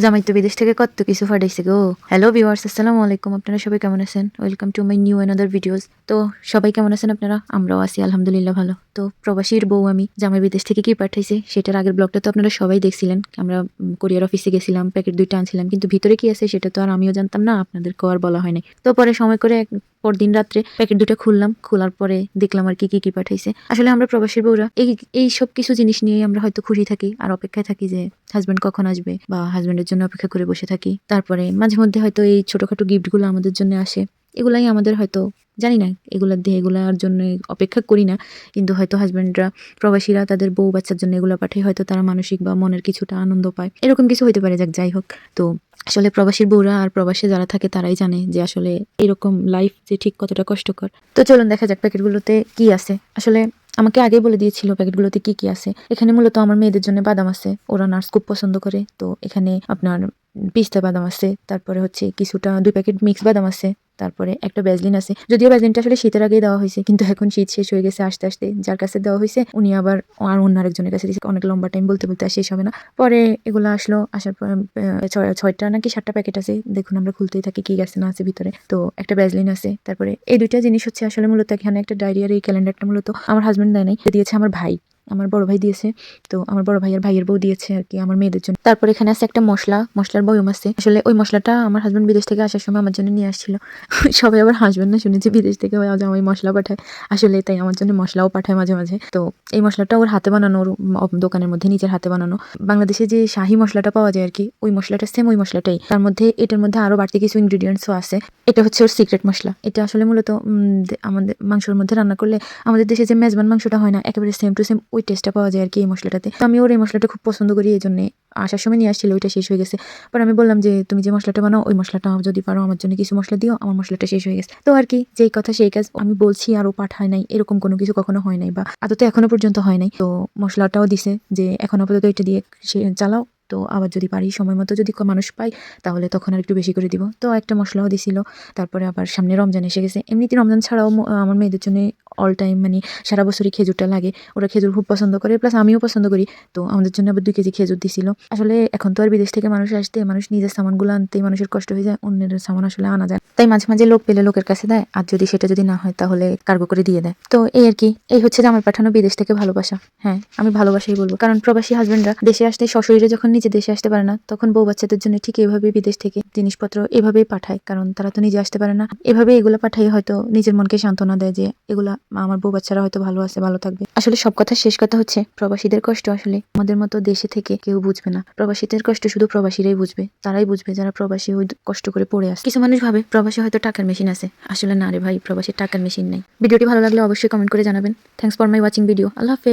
জামাই তো বিদেশ থেকে কত কিছু ফাটাইছে গো। হ্যালো ভিউয়ার্স আসসালামু আলাইকুম। আপনারা সবাই কেমন আছেন? Welcome to my new another videos তো সবাই কেমন আছেন আপনারা? আমরাও আছি, আলহামদুলিল্লাহ ভালো। তো প্রবাসীর বউ আমি, জামাই বিদেশ থেকে কি পাঠাইছে সেটার আগের ব্লগটা তো আপনারা সবাই দেখছিলেন। আমরা কোরিয়ার অফিসে গেছিলাম প্যাকেট দুইটা আনছিলাম। কিন্তু ভিতরে কি আছে সেটা তো আর আমিও জানতাম না, আপনাদেরকেও আর বলা হয় নাই। তো পরে সময় করে পরদিন রাত্রে প্যাকেট দুটো খুললাম, খোলার পরে দেখলাম আর কি কি কি পাঠাইছে। আসলে আমরা প্রবাসী বউরা এই এই সব কিছু জিনিস নিয়ে আমরা হয়তো খুশি থাকি আর অপেক্ষায় থাকি যে হাজব্যান্ড কখন আসবে বা হাজব্যান্ডের জন্য অপেক্ষা করে বসে থাকি। তারপরে মাঝে মধ্যে হয়তো এই ছোটখাটো গিফটগুলো আমাদের জন্য আসে। এগুলাই আমাদের হয়তো জানি না, এগুলার দিয়ে এগুলার জন্য অপেক্ষা করি না। কিন্তু হয়তো হাজব্যান্ডরা প্রবাসীরা তাদের বউ বাচ্চার জন্য এগুলো পাঠায়, হয়তো তারা মানসিক বা মনের কিছুটা আনন্দ পায়। এরকম কিছু হইতে পারে, যাক, যাই হোক। তো আসলে প্রবাসীর বউরা আর প্রবাসে যারা থাকে, তারাই জানে যে আসলে এরকম লাইফ যে ঠিক কতটা কষ্টকর। তো চলুন দেখা যাক প্যাকেটগুলোতে কি আছে। আসলে আমাকে আগে বলে দিয়েছিল প্যাকেটগুলোতে কি কি আছে। এখানে মূলত আমার মেয়েদের জন্য বাদাম আছে, ওরা নার্স খুব পছন্দ করে। তো এখানে আপনার পিস্তা বাদাম আছে, তারপরে হচ্ছে কিছুটা দুই প্যাকেট মিক্স বাদাম আছে, তারপরে একটা ব্যাজলিন আছে। যদিও ব্যাজলিনটা আসলে শীতের আগেই দেওয়া হয়েছে, কিন্তু এখন শীত শেষ হয়ে গেছে আস্তে আস্তে। যার কাছে দেওয়া হয়েছে, উনি আবার আর অন্য আরেকজনের কাছে দিয়েছে। অনেক লম্বা টাইম বলতে বলতে আর শেষ হবে না। পরে এগুলো আসলো, আসার পর ছয়- ছয়টা নাকি সাতটা প্যাকেট আছে। দেখুন আমরা খুলতেই থাকি কি গেছে না আছে ভিতরে। তো একটা ব্যাজলিন আছে, তারপরে এই দুইটা জিনিস হচ্ছে আসলে মূলত এখানে একটা ডায়রিয়ার এই ক্যালেন্ডারটা মূলত আমার হাজব্যান্ড দেয় নাই দিয়েছে আমার ভাই। আমার বড় ভাই দিয়েছে। তো আমার বড় ভাইয়ের ভাইয়ের বউ দিয়েছে আর কি, আমার মেয়েদের জন্য। তারপর এখানে আছে একটা মশলা, মশলার বয়ম আছে। আসলে ওই মশলাটা আমার হাজবেন্ড বিদেশ থেকে আসার সময় আমার জন্য নিয়ে আসছিল। সবাই আবার হাসবেন না শুনেছি বিদেশ থেকে ওই মশলা পাঠায়। আসলে তাই আমার জন্য মশলাও পাঠায় মাঝে মাঝে। তো এই মশলাটা ওর হাতে বানানো, ওর দোকানের মধ্যে নিজের হাতে বানানো। বাংলাদেশে যে শাহি মশলাটা পাওয়া যায় আর কি, ওই মশলাটা সেম ওই মশলাটাই। তার মধ্যে, এটার মধ্যে আরও বাড়তি কিছু ইনগ্রিডিয়েন্টসও আছে। এটা হচ্ছে ওর সিক্রেট মশলা। এটা আসলে মূলত আমাদের মাংসের মধ্যে রান্না করলে আমাদের দেশে যে মেজবান মাংসটা হয় না, একেবারে সেম টু সেম ওই টেস্টটা পাওয়া যায় আর কি এই মশলাটাতে। তো আমি ওর এই মশলাটা খুব পছন্দ করি, এই জন্য আসার সময় নিয়ে আসছিল, ওইটা শেষ হয়ে গেছে। পর আমি বললাম যে, তুমি যে মশলাটা বানাও, ওই মশলাটা যদি পারো আমার জন্য কিছু মশলা দিও, আমার মশলাটা শেষ হয়ে গেছে। তো আর কি যেই কথা সেই কাজ আমি বলছি আরও পাঠায় নাই, এরকম কোনো কিছু কখনো হয় নাই বা আদতে এখনও পর্যন্ত হয় নাই। তো মশলাটাও দিছে যে, এখন আপাতত এটা দিয়ে সে চালাও। তো আবার যদি পারি, সময় মতো যদি মানুষ পাই তাহলে তখন আর একটু বেশি করে দিব। তো একটা মশলাও দিছিল, তারপরে আবার সামনে রমজান এসে গেছে। এমনিতে রমজান ছাড়াও আমার মেয়েদের জন্য অল টাইম মানে সারা বছরই খেজুরটা লাগে। ওরা খেজুর খুব পছন্দ করে প্লাস আমিও পছন্দ করি। তো আমাদের জন্য আবার দুই কেজি খেজুর দিছিল। আসলে এখন তো আর বিদেশ থেকে মানুষ আসতে, মানুষ নিজের সামানগুলো আনতেই মানুষের কষ্ট হয়ে যায়, অন্যের সামান আসলে আনা যায় তাই মাঝে মাঝে লোক পেলে লোকের কাছে দেয়, আর যদি সেটা যদি না হয় তাহলে কার্গো করে দিয়ে দেয়। তো এই আর কি, এই হচ্ছে যে আমার পাঠানো বিদেশ থেকে ভালোবাসা। হ্যাঁ আমি ভালোবাসাই বলব। কারণ প্রবাসী হাজবেন্ডরা দেশে আসতে সশরীরে যখন নিজে দেশে আসতে পারে না, তখন বউ বাচ্চাদের জন্য ঠিক এভাবে বিদেশ থেকে জিনিসপত্র এভাবেই পাঠায়। কারণ তারা তো নিজে আসতে পারে না। এভাবে এগুলো পাঠাই হয়তো নিজের মনকে সান্ত্বনা দেয় যে এগুলা আমার বউ বাচ্চারা হয়তো ভালো আছে, ভালো থাকবে। আসলে সব কথা শেষ কথা হচ্ছে, প্রবাসীদের কষ্ট আসলে আমাদের মতো দেশে থেকে কেউ বুঝবে না। প্রবাসীদের কষ্ট শুধু প্রবাসীরাই বুঝবে, তারাই বুঝবে যারা প্রবাসী ওই কষ্ট করে পড়ে আসে কিছু মানুষ ভাবে, প্রবাসী হয়তো টাকার মেশিন আছে। আসলে না রে ভাই, প্রবাসী টাকার মেশিন নেই। ভিডিওটি ভালো লাগলে অবশ্যই কমেন্ট করে জানাবেন। Thanks for my watching video আল্লাহ হাফেজ।